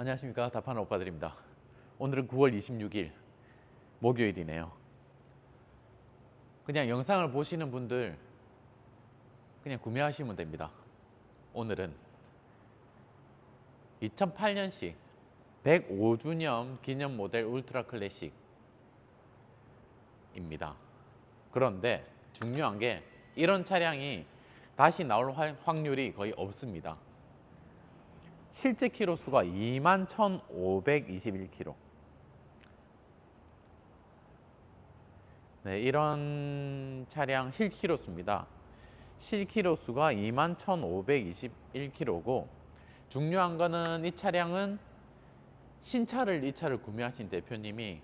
안녕하십니까 답하는 오빠들입니다. 오늘은 9월 26일 목요일이네요. 그냥 영상을 보시는 분들 그냥 구매하시면 됩니다. 오늘은 2008년식 105주년 기념 모델 울트라 클래식입니다. 그런데 중요한 게 이런 차량이 다시 나올 확- 확률이 거의 없습니다. 실제 키로 수가 21,521km. 네, 이런 차량 실키로 수입니다. 실키로 수가 21,521km고 중요한 거는 이 차량은 신차를 이 차를 구매하신 대표님이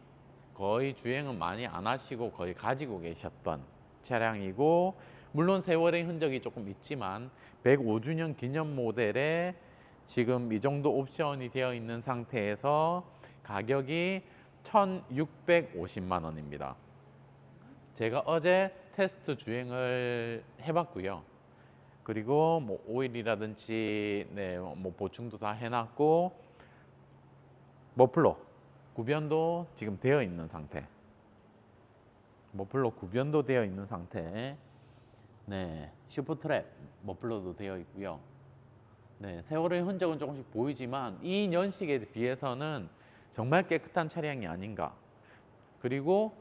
거의 주행은 많이 안 하시고 거의 가지고 계셨던 차량이고 물론 세월의 흔적이 조금 있지만 105주년 기념 모델에 지금 이 정도 옵션이 되어 있는 상태에서 가격이 1,650만 원입니다. 제가 어제 테스트 주행을 해봤고요. 그리고 뭐 오일이라든지 네, 뭐 보충도 다 해놨고 머플러 구변도 지금 되어 있는 상태. 머플러 구변도 되어 있는 상태. 네, 슈퍼트랩 머플러도 되어 있고요. 네, 세월의 흔적은 조금씩 보이지만 이 년식에 비해서는 정말 깨끗한 차량이 아닌가. 그리고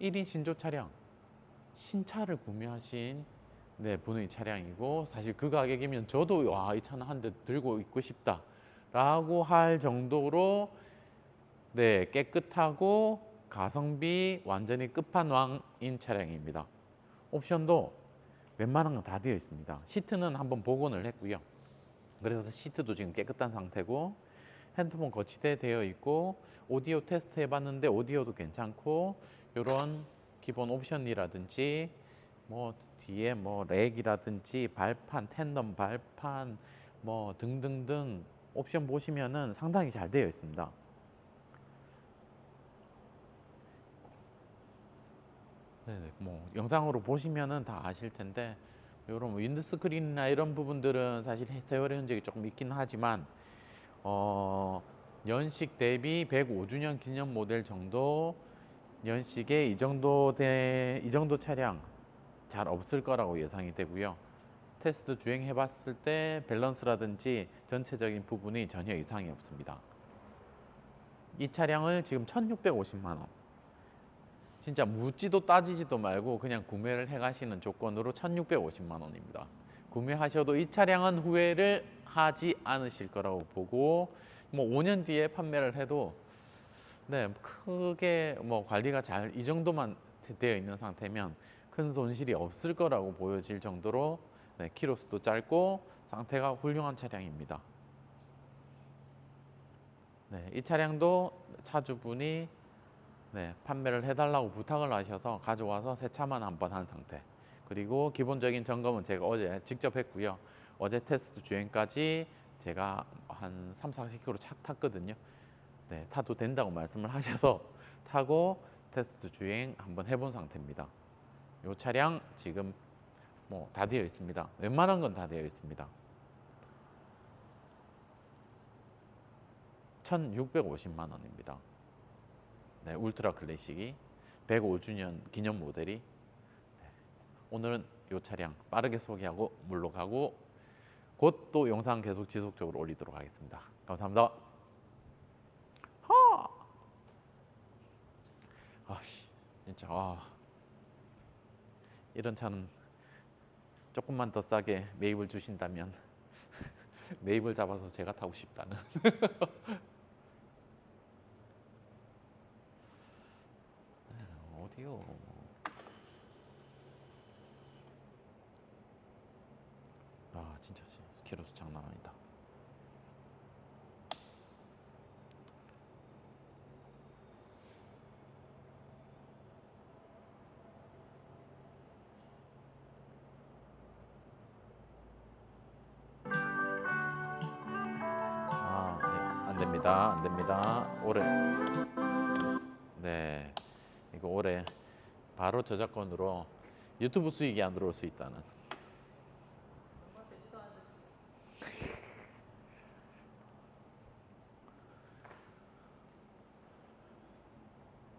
1인 신조 차량, 신차를 구매하신 네, 분의 차량이고 사실 그 가격이면 저도 와, 이 차는 한 대 들고 있고 싶다 라고 할 정도로 네, 깨끗하고 가성비 완전히 끝판왕인 차량입니다. 옵션도 웬만한 건 다 되어 있습니다. 시트는 한번 복원을 했고요. 그래서 시트도 지금 깨끗한 상태고 핸드폰 거치대 되어 있고 오디오 테스트 해봤는데 오디오도 괜찮고 이런 기본 옵션이라든지 뭐 뒤에 뭐 렉이라든지 발판 텐덤 발판 뭐 등등등 옵션 보시면은 상당히 잘 되어 있습니다. 네, 뭐 영상으로 보시면은 다 아실 텐데 이런 뭐 윈드 스크린이나 이런 부분들은 사실 세월의 흔적이 조금 있긴 하지만 어 연식 대비 105주년 기념 모델 정도 연식에 이 정도 대, 이 정도 차량 잘 없을 거라고 예상이 되고요. 테스트 주행해 봤을 때 밸런스라든지 전체적인 부분이 전혀 이상이 없습니다. 이 차량을 지금 1,650만 원. 진짜 묻지도 따지지도 말고 그냥 구매를 해 가시는 조건으로 1,650만 원입니다. 구매하셔도 이 차량은 후회를 하지 않으실 거라고 보고 뭐 5년 뒤에 판매를 해도 네, 크게 뭐 관리가 잘 이 정도만 되어 있는 상태면 큰 손실이 없을 거라고 보여질 정도로 네, 키로수도 짧고 상태가 훌륭한 차량입니다. 네, 이 차량도 차주분이 네, 판매를 해달라고 부탁을 하셔서 가져와서 세차만 한 번 한 상태. 그리고 기본적인 점검은 제가 어제 직접 했고요. 어제 테스트 주행까지 제가 한 3, 40km 착 탔거든요. 네, 타도 된다고 말씀을 하셔서 타고 테스트 주행 한번 해본 상태입니다. 이 차량 지금 뭐 다 되어 있습니다. 웬만한 건 다 되어 있습니다. 1,650만 원입니다. 네, 울트라 클래식이 105주년 기념 모델이 네, 오늘은 이 차량 빠르게 소개하고 물러가고 곧 또 영상 계속 지속적으로 올리도록 하겠습니다. 감사합니다. 하! 아씨, 진짜 아 이런 차는 조금만 더 싸게 매입을 주신다면 매입을 잡아서 제가 타고 싶다는. 어디요? 아 진짜 씨, 키로수 장난 아니다. 아, 네, 안 됩니다. 안 됩니다. 올해 네. 이거 올해 바로 저작권으로 유튜브 수익이 안 들어올 수 있다는